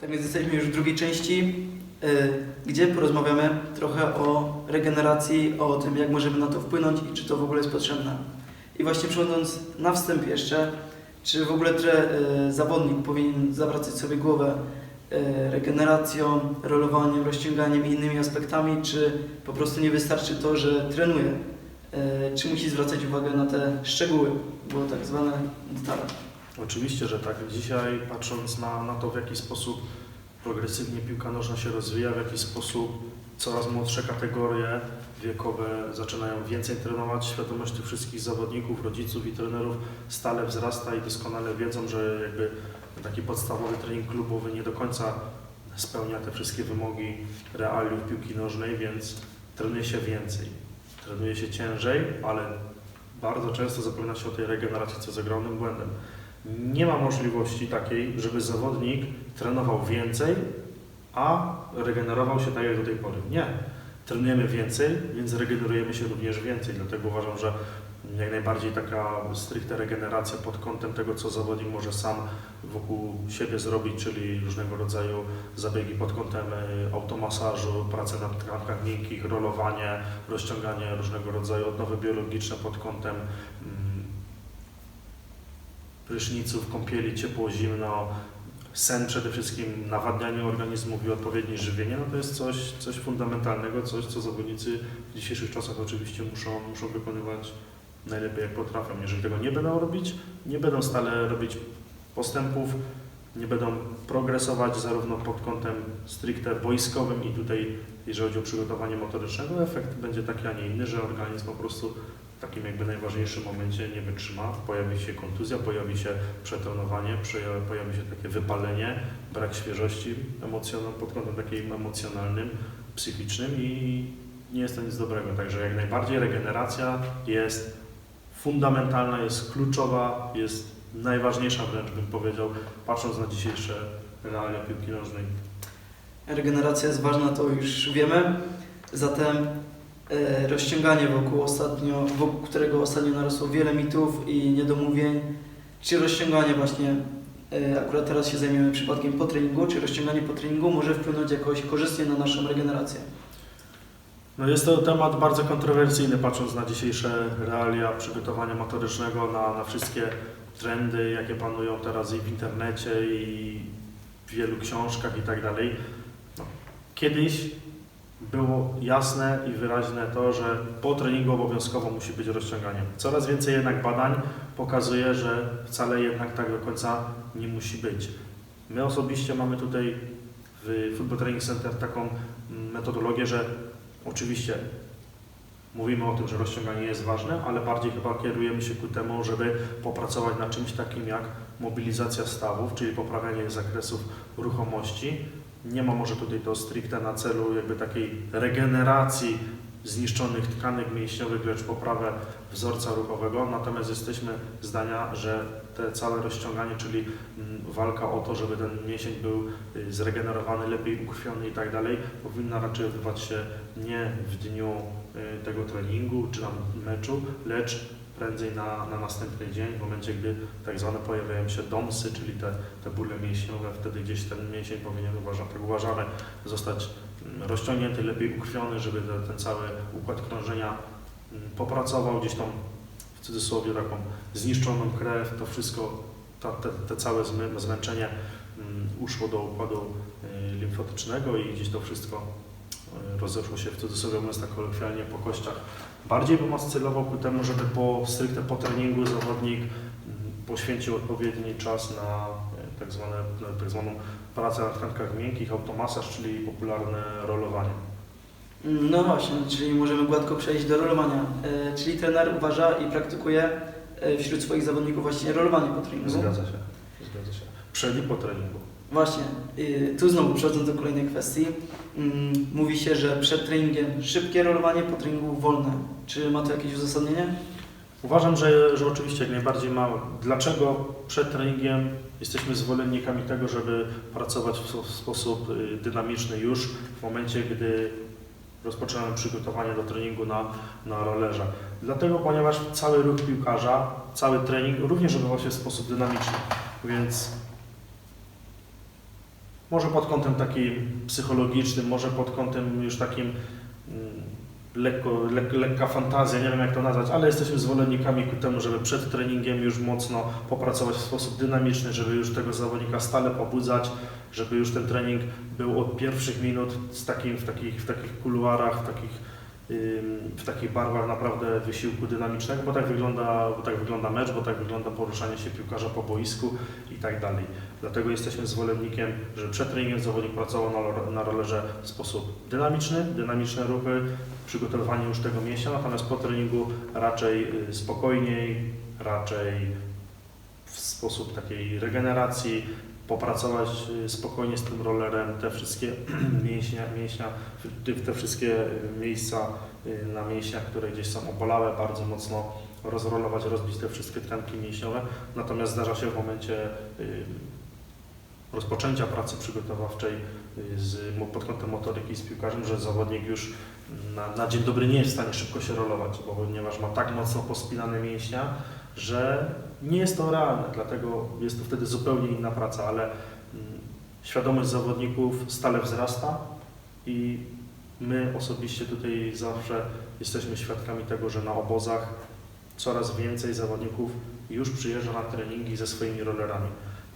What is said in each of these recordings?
Tak więc jesteśmy już w drugiej części, y, gdzie porozmawiamy trochę o regeneracji, o tym, jak możemy na to wpłynąć i czy to w ogóle jest potrzebne. I właśnie przechodząc na wstęp jeszcze, czy w ogóle tre, y, zawodnik powinien zawracać sobie głowę y, regeneracją, rolowaniem, rozciąganiem i innymi aspektami, czy po prostu nie wystarczy to, że trenuje? Czy musi zwracać uwagę na te szczegóły, bo tak zwane detale? Oczywiście, że tak. Dzisiaj patrząc na, na to, w jaki sposób progresywnie piłka nożna się rozwija, w jaki sposób coraz młodsze kategorie wiekowe zaczynają więcej trenować, świadomość tych wszystkich zawodników, rodziców i trenerów stale wzrasta i doskonale wiedzą, że jakby taki podstawowy trening klubowy nie do końca spełnia te wszystkie wymogi realiów piłki nożnej, więc trenuje się więcej, trenuje się ciężej, ale bardzo często zapomina się o tej regeneracji, co jest ogromnym błędem. Nie ma możliwości takiej, żeby zawodnik trenował więcej, a regenerował się tak jak do tej pory. Nie. Trenujemy więcej, więc regenerujemy się również więcej. Dlatego uważam, że jak najbardziej taka stricte regeneracja pod kątem tego, co zawodnik może sam wokół siebie zrobić, czyli różnego rodzaju zabiegi pod kątem y, automasażu, pracy na tkankach miękkich, rolowanie, rozciąganie różnego rodzaju odnowy biologiczne pod kątem mm, pryszniców, kąpieli, ciepło, zimno, sen przede wszystkim, nawadnianie organizmów i odpowiednie żywienie, no to jest coś, coś fundamentalnego, coś, co zawodnicy w dzisiejszych czasach oczywiście muszą, muszą wykonywać najlepiej jak potrafią. Jeżeli tego nie będą robić, nie będą stale robić postępów, nie będą progresować zarówno pod kątem stricte boiskowym i tutaj, jeżeli chodzi o przygotowanie motorycznego, efekt będzie taki, a nie inny, że organizm po prostu w takim jakby najważniejszym momencie nie wytrzyma, pojawi się kontuzja, pojawi się przetrenowanie, przeja- pojawi się takie wypalenie, brak świeżości pod kątem takim emocjonalnym, psychicznym i nie jest to nic dobrego. Także jak najbardziej regeneracja jest fundamentalna, jest kluczowa, jest najważniejsza wręcz bym powiedział, patrząc na dzisiejsze realia piłki nożnej. Regeneracja jest ważna, to już wiemy. Zatem rozciąganie wokół ostatnio, wokół którego ostatnio narosło wiele mitów i niedomówień. Czy rozciąganie właśnie, e, akurat teraz się zajmiemy przypadkiem po treningu, czy rozciąganie po treningu może wpłynąć jakoś korzystnie na naszą regenerację? No jest to temat bardzo kontrowersyjny, patrząc na dzisiejsze realia przygotowania motorycznego, na, na wszystkie trendy, jakie panują teraz i w internecie, i w wielu książkach i tak dalej. No, Kiedyś było jasne i wyraźne to, że po treningu obowiązkowo musi być rozciąganie. Coraz więcej jednak badań pokazuje, że wcale jednak tak do końca nie musi być. My osobiście mamy tutaj w Football Training Center taką metodologię, że Oczywiście mówimy o tym, że rozciąganie jest ważne, ale bardziej chyba kierujemy się ku temu, żeby popracować nad czymś takim jak mobilizacja stawów, czyli poprawianie zakresów ruchomości. Nie ma może tutaj to stricte na celu jakby takiej regeneracji zniszczonych tkanek mięśniowych, lecz poprawę wzorca ruchowego. Natomiast jesteśmy zdania, że te całe rozciąganie, czyli mm, walka o to, żeby ten mięsień był y, zregenerowany, lepiej ukrwiony i tak dalej, powinna raczej odbywać się nie w dniu y, tego treningu czy tam meczu, lecz prędzej na, na następny dzień, w momencie, gdy tak zwane pojawiają się domsy, czyli te, te bóle mięśniowe, wtedy gdzieś ten mięsień powinien, uważa, tak uważamy, zostać mm, rozciągnięty, lepiej ukrwiony, żeby ten, cały układ krążenia mm, popracował, gdzieś tam w cudzysłowie taką zniszczoną krew, to wszystko, ta, te, te całe zmę- zmęczenie mm, uszło do układu y, limfotycznego i gdzieś to wszystko rozeszło się w cudzysłowie mówiąc tak kolokwialnie po kościach. Bardziej bym oscylował ku temu, żeby po stricte po treningu zawodnik mm, poświęcił odpowiedni czas na y, tak, zwane, na tak zwaną pracę na tkankach miękkich, automasaż, czyli popularne rolowanie. No właśnie, czyli możemy gładko przejść do rolowania. E, czyli trener uważa i praktykuje e, wśród swoich zawodników właśnie rolowanie po treningu. Zgadza się. Zgadza się. Przed i po treningu. Właśnie, y, tu znowu przechodząc do kolejnej kwestii, mm, mówi się, że przed treningiem szybkie rolowanie, po treningu wolne. Czy ma to jakieś uzasadnienie? Uważam, że, że oczywiście jak najbardziej ma. Dlaczego przed treningiem jesteśmy zwolennikami tego, żeby pracować w, sposób y, dynamiczny już w momencie, gdy rozpoczynamy przygotowanie do treningu na, na rollerze? Dlatego, ponieważ cały ruch piłkarza, cały trening również odbywa się w sposób dynamiczny, więc Może pod kątem takim psychologicznym, może pod kątem już takim mm, lekko, lek, lekka fantazja, nie wiem jak to nazwać, ale jesteśmy zwolennikami ku temu, żeby przed treningiem już mocno popracować w sposób dynamiczny, żeby już tego zawodnika stale pobudzać, żeby już ten trening był od pierwszych minut z takim, w, takich, w takich kuluarach, w takich, w takich barwach naprawdę wysiłku dynamicznego, bo tak, wygląda, bo tak wygląda mecz, bo tak wygląda poruszanie się piłkarza po boisku i tak dalej. Dlatego jesteśmy zwolennikiem, żeby przed treningiem zawodnik pracował na, na rollerze w sposób dynamiczny, dynamiczne ruchy, przygotowywanie już tego mięśnia, natomiast po treningu raczej y, spokojniej, raczej w sposób takiej regeneracji, popracować y, spokojnie z tym rollerem, te wszystkie mięśnia, mięśnia te- wszystkie y, miejsca y, na mięśniach, które gdzieś są obolałe, bardzo mocno rozrolować, rozbić te wszystkie tkanki mięśniowe. Natomiast zdarza się w momencie rozpoczęcia pracy przygotowawczej z, pod kątem motoryki z piłkarzem, że zawodnik już na, na dzień dobry nie jest w stanie szybko się rolować, ponieważ ma tak mocno pospinane mięśnia, że nie jest to realne, dlatego jest to wtedy zupełnie inna praca, ale mm, świadomość zawodników stale wzrasta i my osobiście tutaj zawsze jesteśmy świadkami tego, że na obozach coraz więcej zawodników już przyjeżdża na treningi ze swoimi rollerami.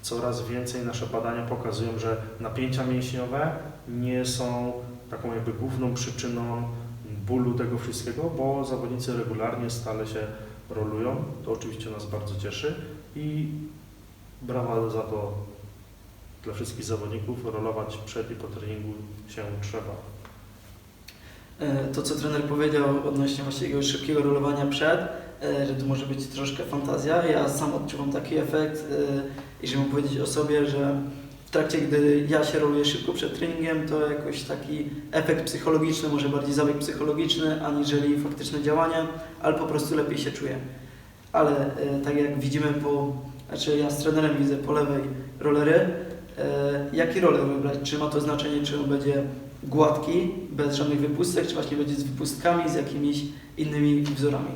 Coraz więcej nasze badania pokazują, że napięcia mięśniowe nie są taką jakby główną przyczyną bólu tego wszystkiego, bo zawodnicy regularnie stale się rolują. To oczywiście nas bardzo cieszy i brawa za to dla wszystkich zawodników. Rolować przed i po treningu się trzeba. E, To, co trener powiedział odnośnie właśnie jego szybkiego rolowania przed, e, że to może być troszkę fantazja. Ja sam odczuwam taki efekt e, i żeby powiedzieć o sobie, że w trakcie, gdy ja się roluję szybko przed treningiem, to jakoś taki efekt psychologiczny, może bardziej zabieg psychologiczny, aniżeli faktyczne działanie, ale po prostu lepiej się czuję. Ale e, tak jak widzimy po, znaczy ja z trenerem widzę po lewej rolery, e, jaki roler wybrać? Czy ma to znaczenie, czy on będzie gładki, bez żadnych wypustek, czy właśnie będzie z wypustkami, z jakimiś innymi wzorami.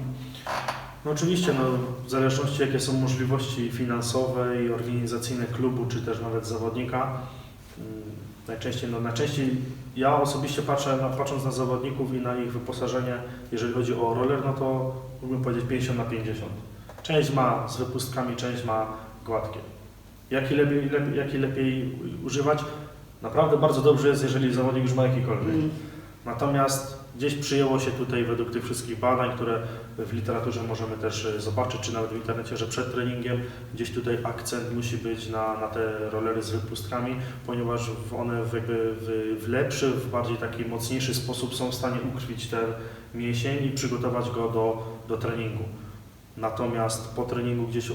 No oczywiście, no, w zależności jakie są możliwości finansowe i organizacyjne klubu, czy też nawet zawodnika, mm, najczęściej, no, najczęściej ja osobiście patrzę, na, patrząc na zawodników i na ich wyposażenie, jeżeli chodzi o roller, no to mógłbym powiedzieć 50 na 50. Część ma z wypustkami, część ma gładkie. Jaki lepiej, lepiej, jaki lepiej używać? Naprawdę bardzo dobrze jest, jeżeli zawodnik już ma jakikolwiek. Mm, Natomiast gdzieś przyjęło się tutaj według tych wszystkich badań, które w literaturze możemy też e, zobaczyć, czy nawet w internecie, że przed treningiem gdzieś tutaj akcent musi być na, na te rolery z wypustkami, ponieważ one w, jakby w, w lepszy, w bardziej taki mocniejszy sposób są w stanie ukrwić ten mięsień i przygotować go do, do treningu. Natomiast po treningu gdzieś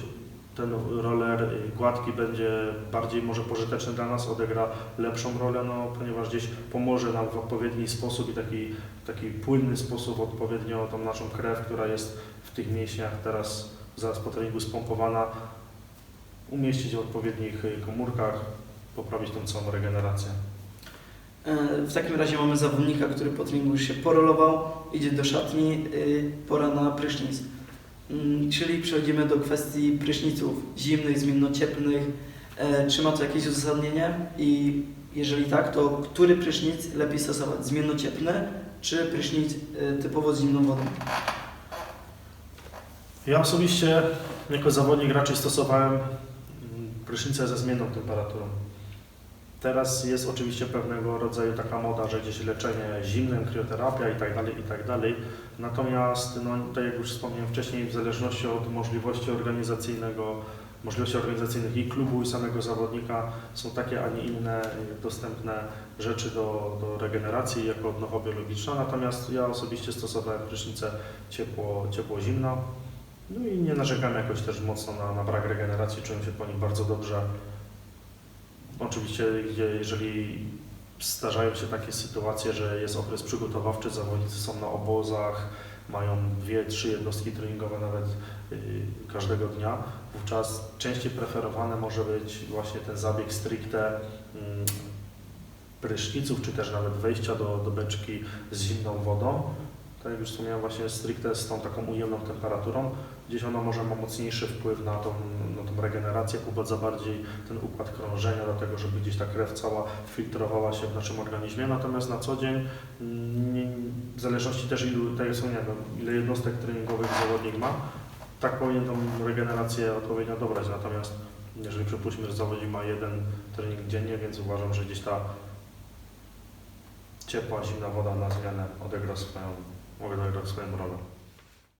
ten roller y, gładki będzie bardziej może pożyteczny dla nas, odegra lepszą rolę, no, ponieważ gdzieś pomoże nam w odpowiedni sposób i taki, taki płynny sposób odpowiednio tą naszą krew, która jest w tych mięśniach teraz zaraz po treningu spompowana, umieścić w odpowiednich y, komórkach, poprawić tą całą regenerację. e, W takim razie mamy zawodnika, który po treningu już się porolował, idzie do szatni, y, pora na prysznic. Mm, Czyli przechodzimy do kwestii pryszniców zimnych, zmienno-cieplnych. E, Czy ma to jakieś uzasadnienie? I jeżeli tak, to który prysznic lepiej stosować? Zmienno-cieplny czy prysznic y, typowo z zimną wodą? Ja osobiście jako zawodnik raczej stosowałem mm, prysznicę ze zmienną temperaturą. Teraz jest oczywiście pewnego rodzaju taka moda, że gdzieś leczenie zimnem, krioterapia i tak dalej, i tak dalej. Natomiast, no, tak jak już wspomniałem wcześniej, w zależności od możliwości organizacyjnego, możliwości organizacyjnych i klubu, i samego zawodnika są takie, a nie inne dostępne rzeczy do, do regeneracji jako odnowa biologiczna. Natomiast ja osobiście stosowałem prysznicę ciepło, ciepło-zimno. No i nie narzekam jakoś też mocno na, na brak regeneracji, czułem się po nim bardzo dobrze. Oczywiście, jeżeli zdarzają się takie sytuacje, że jest okres przygotowawczy, zawodnicy są na obozach, mają dwie, trzy jednostki treningowe nawet yy, każdego dnia, wówczas częściej preferowany może być właśnie ten zabieg stricte mm, pryszniców, czy też nawet wejścia do, do beczki z zimną wodą, tak jak już wspomniałem, właśnie stricte z tą taką ujemną temperaturą, gdzieś ona może ma mocniejszy wpływ na tą, na tą regenerację, pobudza bardziej ten układ krążenia, do tego, żeby gdzieś ta krew cała filtrowała się w naszym organizmie, natomiast na co dzień, mm, nie, w zależności też ilu, tak jak wspomniałem, ile jednostek treningowych zawodnik ma, tak powinien tą regenerację odpowiednio dobrać, natomiast jeżeli przypuśćmy, że zawodnik ma jeden trening dziennie, więc uważam, że gdzieś ta ciepła, zimna woda na zmianę odegra swoją, odegra swoją rolę.